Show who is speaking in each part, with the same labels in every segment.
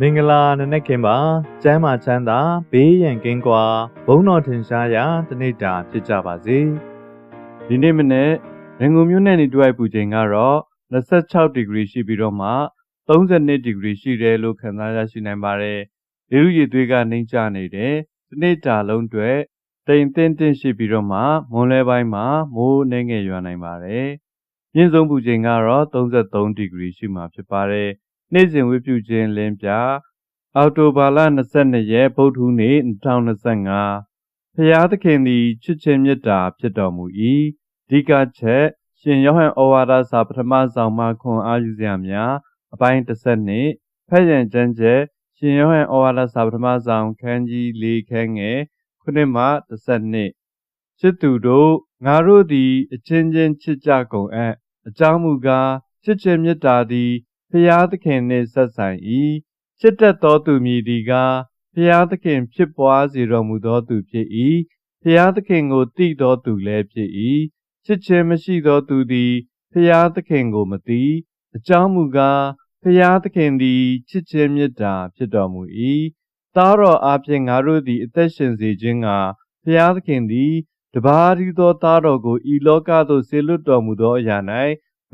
Speaker 1: မင်္ဂလာနနက်ခင်းပါကျမ်းမာချမ်းသာဘေးရန်ကင်းကွာဘုန်းတော်ထင်ရှားရာတနေ့တာဖြစ်ကြပါစေ
Speaker 2: ဒီနေ့မနေ့ရန်ကုန်မြို့နယ်နေတွိုက်ပူချိန်ကတော့26ဒီဂရီရှိပြီးတော့မှ32ဒီဂရီရှိတယ်လို့ခန့်မှန်းရရှိနိုင်ပါတယ်။လေဥရည်သွေးကနှိမ့်ချနေတယ်။ဒီနေ့တာလုံးတွေတိမ်တင်းတင်းရှိပြီးတော့မှမွန်လဲပိုင်းမှာမိုးနှင်းငယ်ရွာနိုင်ပါတယ်။မြင့်ဆုံးပူချိန်ကတော့33ဒီဂရီရှိမှဖြစ်ပါတယ်။ နေ့စဉ်ဝိပြုခြင်းလင်းပြအောက်တိုဘာလ22ရက်ဗုဒ္ဓဟူးနေ့2025ဖျားသခင်သည်ချစ်ခြင်းမေတ္တာဖြစ်တော်မူ၏အဓိကချက်ရှင်ယောဟန်ဩဝါဒစာပထမဆောင်မှခွန်အားယူစရာများအပိုင်း32ဖက်ရန်ကျမ်းချက်ရှင်ယောဟန်ဩဝါဒစာပထမဆောင်ခန်းကြီး၄ခန်းငယ်ခုနှစ်မှ32ချစ်သူတို့ငါတို့သည်အချင်းချင်းချစ်ကြကုန်အံ့အကြောင်းမူကားချစ်ခြင်းမေတ္တာသည် ဖျားသခင်နှင့်ဆက်ဆိုင်၏ချစ်တတ်သောသူမည်ဒီကားဖျားသခင်ဖြစ်ပွားစေတော်မူသောသူဖြစ်၏ဖျားသခင်ကိုတည်သောသူလည်းဖြစ်၏ချစ်ခြင်းမရှိသောသူသည်ဖျားသခင်ကိုမသိအကြောင်းမူကားဖျားသခင်သည်ချစ်ခြင်းမေတ္တာဖြစ်တော်မူ၏သားတော်အားဖြင့်ငါတို့သည်အသက်ရှင်စေခြင်းကဖျားသခင်သည်တပါးရီသောသားတော်ကိုဤလောကသို့ဆေလွတ်တော်မူသောအရာ၌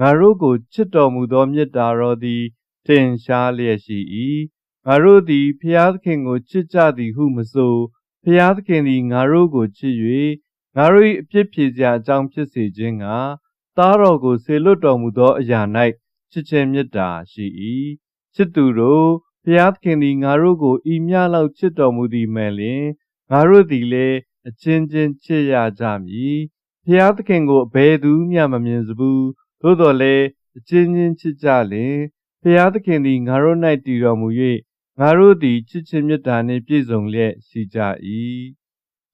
Speaker 2: ငါတို့ကိုချစ်တော်မူသောမေတ္တာတော်သည်ထင်ရှားလျက်ရှိ၏ငါတို့သည်ဖျားသခင်ကိုချစ်ကြသည်ဟုမဆိုဖျားသခင်သည်ငါတို့ကိုချစ်၍ငါတို့၏အပြစ်ဖြေစရာအကြောင်းဖြစ်စေခြင်းကသားတော်ကိုဆေလွတ်တော်မူသောအရာ၌ချစ်ခြင်းမေတ္တာရှိ၏ချစ်သူတို့ဖျားသခင်သည်ငါတို့ကိုဤမျှလောက်ချစ်တော်မူသည်မဲ့လျင်ငါတို့သည်လည်းအချင်းချင်းချစ်ရကြမည်ဖျားသခင်ကိုအဘယ်သူမျှမမြင်စဘူး သို့တော်လည်းအချင်းချင်းချစ်ကြလျင်ဖျားသခင်သည်ငါတို့၌တည်တော်မူ၍ငါတို့သည်ချစ်ခြင်းမေတ္တာနှင့်ပြည့်စုံလျက်ရှိကြ၏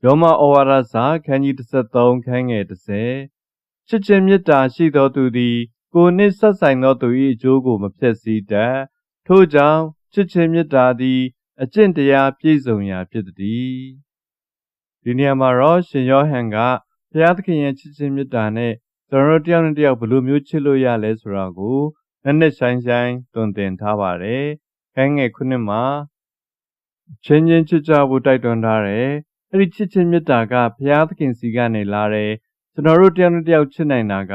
Speaker 2: ယောမဩဝါဒစာခန်းကြီး33ခန်းငယ်30ချစ်ခြင်းမေတ္တာရှိသောသူသည် ကိုယ်နှင့်ဆက်ဆိုင်သောသူ၏အကျိုးကိုမဖျက်ဆီးတတ်ထို့ကြောင့်ချစ်ခြင်းမေတ္တာသည် အကျင့်တရားပြည့်စုံရာဖြစ်သည်ဒီနေရာမှာတော့ရှင်ယောဟန်ကဘုရားသခင်ရဲ့ချစ်ခြင်းမေတ္တာနဲ့ ကျွန်တော်တို့တယောက်နဲ့တယောက်ဘယ်လိုမျိုးချစ်လို့ရလဲဆိုတာကိုနက်နက်ရှိုင်းရှိုင်းတွင်တင်ထားပါတယ်။ခိုင်းငယ်ခုနှစ်မှာချင်းချင်းချစ်ကြဖို့တိုက်တွန်းထားတယ်။အဲ့ဒီချစ်ခြင်းမေတ္တာကဘုရားသခင်စီကနေလာတယ်။ကျွန်တော်တို့တယောက်နဲ့တယောက်ချစ်နိုင်တာက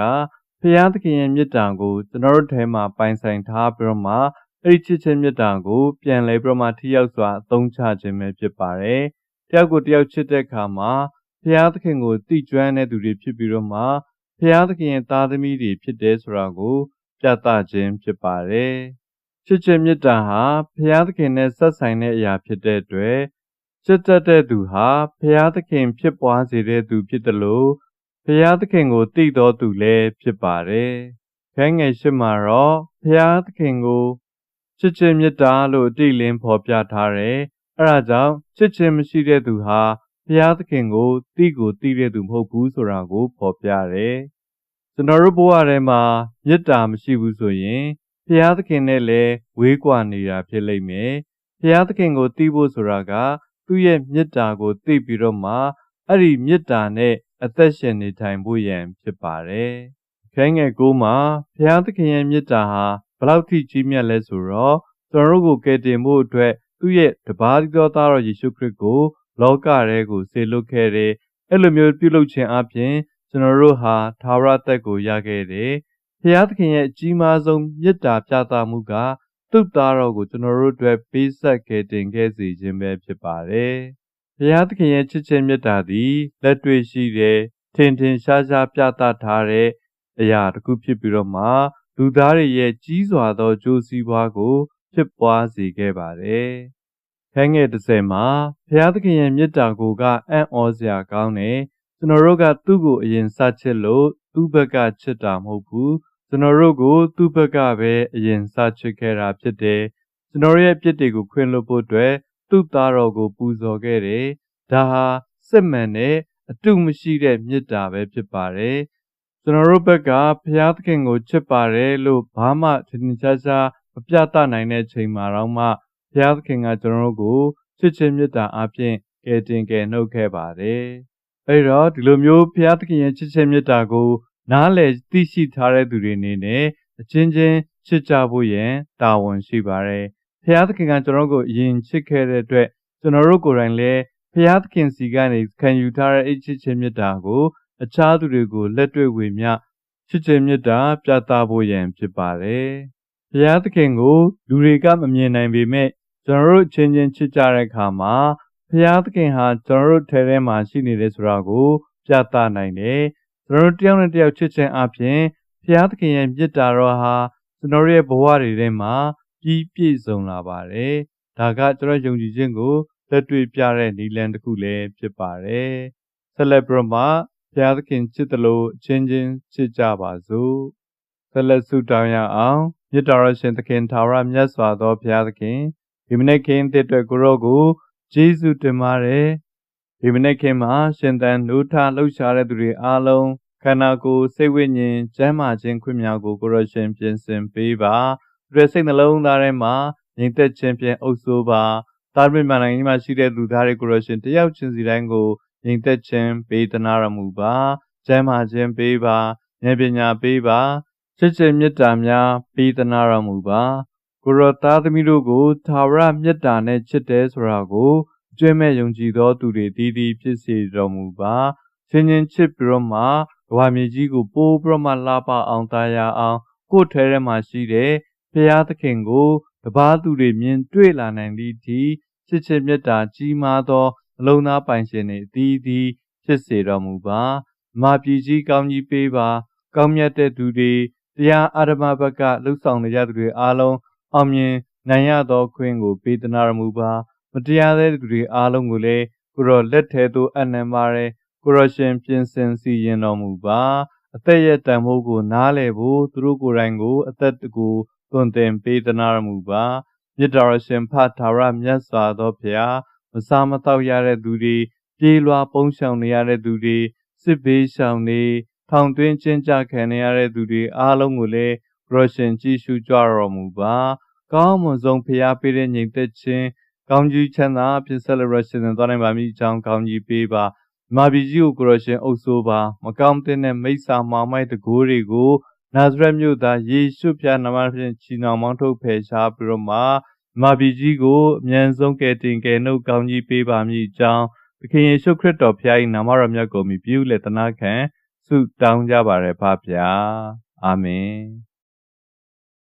Speaker 2: ဘုရားသခင်ရဲ့မေတ္တာကိုကျွန်တော်တို့ထဲမှာပိုင်ဆိုင်ထားပြီးတော့မှအဲ့ဒီချစ်ခြင်းမေတ္တာကိုပြန်လဲပြီးတော့မှထိရောက်စွာအသုံးချခြင်းပဲဖြစ်ပါတယ်။တယောက်ကိုတယောက်ချစ်တဲ့အခါမှာဘုရားသခင်ကိုတည်ကျွမ်းတဲ့သူတွေဖြစ်ပြီးတော့မှ ဘုရားသခင်ရဲ့သားသမီးတွေဖြစ်တယ်ဆိုတာကို ပြသခြင်းဖြစ်ပါတယ်။ချစ်ခြင်းမေတ္တာဟာဘုရားသခင်နဲ့ဆက်ဆိုင်တဲ့အရာဖြစ်တဲ့အတွက်ချစ်တတ်တဲ့သူဟာဘုရားသခင်ဖြစ်ပွားစေတဲ့သူဖြစ်တယ်လို့ဘုရားသခင်ကိုတည်တော်သူလည်းဖြစ်ပါတယ်။ခိုင်းငယ်ရှိမှာတော့ဘုရားသခင်ကိုချစ်ခြင်းမေတ္တာလို့အတိလင်းဖော်ပြထားတယ်။အဲဒါကြောင့်ချစ်ခြင်းမရှိတဲ့သူဟာ ဘုရားသခင်ကိုတိကိုတိတဲ့သူမဟုတ်ဘူးဆိုတာကိုဖော်ပြတယ်။ကျွန်တော်တို့ဘဝထဲမှာမေတ္တာမရှိဘူးဆိုရင်ဘုရားသခင်နဲ့လည်းဝေးကွာနေတာဖြစ်လိမ့်မယ်။ဘုရားသခင်ကိုတိဖို့ဆိုတာကသူ့ရဲ့မေတ္တာကိုသိပြီးတော့မှအဲ့ဒီမေတ္တာနဲ့အသက်ရှင်နေထိုင်ဖို့ရန်ဖြစ်ပါတယ်။ခိုင်းငယ်ကိုမှာဘုရားသခင်ရဲ့မေတ္တာဟာဘလောက်ထိကြီးမြတ်လဲဆိုတော့ကျွန်တော်တို့ကိုကယ်တင်ဖို့အတွက်သူ့ရဲ့တပါးသောသားတော်ယေရှုခရစ်ကို လောကထဲကိုဆေလွတ်ခဲ့တယ်။အဲ့လိုမျိုးပြုလုပ်ခြင်းအပြင်ကျွန်တော်တို့ဟာသာဝရသက်ကိုရခဲ့တယ်။ဘုရားသခင်ရဲ့အကြီးမားဆုံးမေတ္တာပြသမှုကသူ့သားတော်ကိုကျွန်တော်တို့အတွက်ပေးဆက်ခဲ့တင်ခဲ့စေခြင်းပဲဖြစ်ပါတယ်။ဘုရားသခင်ရဲ့ချစ်ခြင်းမေတ္တာသည်လက်တွေ့ရှိတဲ့ထင်ထင်ရှားရှားပြသထားတဲ့အရာတစ်ခုဖြစ်ပြီးတော့မှလူသားတွေရဲ့ကြီးစွာသောကြိုးစည်းပွားကိုဖြစ်ပွားစေခဲ့ပါတယ်။ ခိုင်းငယ်30မှာဘုရားသခင်ရဲ့မေတ္တာကိုကအံ့ဩစရာကောင်းတယ်။ကျွန်တော်တို့ကသူ့ကိုအရင်စချစ်လို့သူ့ဘက်ကချစ်တာမဟုတ်ဘူး။ကျွန်တော်တို့ကိုသူ့ဘက်ကပဲအရင်စချစ်ခဲ့တာဖြစ်တယ်။ကျွန်တော်ရဲ့အပြစ်တွေကိုခွင့်လွှတ်ဖို့အတွက်သူ့သားတော်ကိုပူဇော်ခဲ့တယ်။ဒါဟာစစ်မှန်တဲ့အတုမရှိတဲ့မေတ္တာပဲဖြစ်ပါတယ်။ကျွန်တော်တို့ဘက်ကဘုရားသခင်ကိုချစ်ပါတယ်လို့ဘာမှထင်ထင်ရှားရှားမပြသနိုင်တဲ့ချိန်မှာတော့မှ ဘုရားသခင်ကကျွန်တော်တို့ကိုချစ်ခြင်းမေတ္တာအပြင်ကယ်တင်ကယ်နှုတ်ခဲ့ပါတယ်။အဲဒီတော့ဒီလိုမျိုးဘုရားသခင်ရဲ့ချစ်ခြင်းမေတ္တာကိုနားလည်သိရှိထားတဲ့သူတွေအနေနဲ့အချင်းချင်းချစ်ကြဖို့ရန်တာဝန်ရှိပါတယ်။ဘုះသခင်ကကျွန်တော်တို့ကိုအရင်ချစ်ခဲ့တဲ့အတွက်ကျွန်တော်တို့ကိုယ်တိုင်လည်းဖះသခင်စီကနေခံယူထားတဲ့အိတ်ချစ်ခြင်းမေတ္တာကိုအခြားသူတွေကိုလက်တွေ့ဝေမျှချစ်ခြင်းမေတ္တာပြသဖို့ရန်ဖြစ်ပါတယ်။ဖះသခင်ကိုလူတွေကမမြင်နိုင်ပေမဲ့ ကျွန်တော်တို့ချင်းချင်းချစ်ကြတဲ့အခါမှာဖះသခင်ဟာကျွန်တော်တို့ထဲထဲမှာရှိနေတယ်ဆိုတာကို ပြသနိုင်တယ်။ကျွန်တော်တို့တယောက်နဲ့တယောက်ချစ်ခြင်းအပြင်ဖះသခင်ရဲ့မေတ္တာတော်ဟာကျွန်တော်ရဲ့ဘဝတွေထဲမှာကြီးပြည့်စုံလာပါတယ်။ဒါကကျွန်တော်ယုံကြည်ခြင်းကိုလက်တွေ့ပြတဲ့နည်းလမ်းတစ်ခုလည်းဖြစ်ပါတယ်။ဆက်လက်ပြီးတော့မှဘုရားသခင်ချစ်တယ်လို့အချင်းချင်းချစ်ကြပါစို့။ဆက်လက်ဆုတောင်းရအောင်မြတ်တော်ရှင်သခင်ထာဝရမြတ်စွာသောဘုရားသခင် ဒီမနေ့ခင်းတဲ့အတွက်ကိုရောကိုကျေးဇူးတင်ပါတယ်။ဒီမနေ့ခင်းမှာရှင်သန်နှုထလှုပ်ရှားတဲ့သူတွေအားလုံးခန္ဓာကိုယ်စိတ်ဝိညာဉ်ကျမ်းမာခြင်းခွင့်များကိုကိုရရှင်ပြင်ဆင်ပေးပါသူရဲ့စိတ်နှလုံးသားထဲမှာငြိမ်သက်ခြင်းဖြင့်အုပ်စိုးပါသာရမန်နိုင်ငံမှာရှိတဲ့လူသားတွေကိုရရှင်တယောက်ချင်းစီတိုင်းကိုငြိမ်သက်ခြင်းပေးသနာရမူပါကျမ်းမာခြင်းပေးပါဉာဏ်ပညာပေးပါချစ်ခြင်းမေတ္တာများပေးသနာရမူပါ ကိုရသားသမီးတို့ကိုသာဝရမေတ္တာနဲ့ချစ်တယ်ဆိုတာကိုကျွဲ့မဲ့ယုံကြည်သောသူတွေတည်တည်ဖြစ်စေတော်မူပါချင်းချင်းချစ်ပြီးတော့မှကဘာမြေကြီးကိုပိုးပြီးတော့မှလှပအောင်တာယာအောင်ကိုယ်ထဲထဲမှာရှိတဲ့ဖရာသခင်ကိုတပားသူတွေမြင်တွေ့လာနိုင်သည့်ဒီချစ်ချင်းမြတ်တာကြီးမားသောအလုံးသားပိုင်ရှင်တွေအသီးသီးဖြစ်စေတော်မူပါမာပြည်ကြီးကောင်းကြီးပေးပါ ကောင်းမြတ်တဲ့သူတွေတရားအာရမဘက်ကလှုပ်ဆောင်နေကြသူတွေအားလုံး အောင်မြင်နိုင်ရသောခွင့်ကိုပေးသနာတော်မူပါမတရားတဲ့သူတွေအားလုံးကိုလည်းကိုရောလက်ထဲသို့အနံပါရဲကိုရရှင်ပြင်ဆင်စီရင်တော်မူပါအသက်ရဲ့တန်ဖိုးကိုနားလည်ဖို့သူတို့ကိုယ်တိုင်ကို အသက်ကိုသွန်သင်ပေးသနာတော်မူပါမြတ်တော်ရှင်ဖတ်ထာဝရမြတ်စွာသောဘုရားမစားမတော့ရတဲ့သူတွေပြေးလွှာပုံရှောင်နေရတဲ့သူတွေစစ်ဘေးရှောင်နေထောင်သွင်းချင်းကြခံနေရတဲ့သူတွေအားလုံးကိုလည်း ရရှင်ကြည်ရှုကြတော်မူပါကောင်းမွန်ဆုံးဖရားပေးတဲ့ညီသက်ချင်းကောင်းကြီးချမ်းသာဖြစ်ဆက်လရရှင်နဲ့သွားနိုင်ပါမိကြောင်းကောင်းကြီးပေးပါမာဘီကြီးကိုကိုရရှင်အုပ်ဆိုးပါမကောင်းတဲ့မိစ္ဆာမောင်မိုက်တကိုးတွေကိုနာဇရက်မြို့သားယေရှုဖျားနာမဖြင့်ချီနှောင်မောင်းထုတ်ဖယ်ရှားပြီးတော့မှမာဘီကြီးကိုအမြန်ဆုံးကယ်တင်ကယ်နှုတ်ကောင်းကြီးပေးပါမည်ကြောင်းသခင်ယေရှုခရစ်တော်ဖျား၏နာမတော်မြတ်ကိုမြည်ပြုလက်သနာခံဆုတောင်းကြပါရဖဖျားအာမင်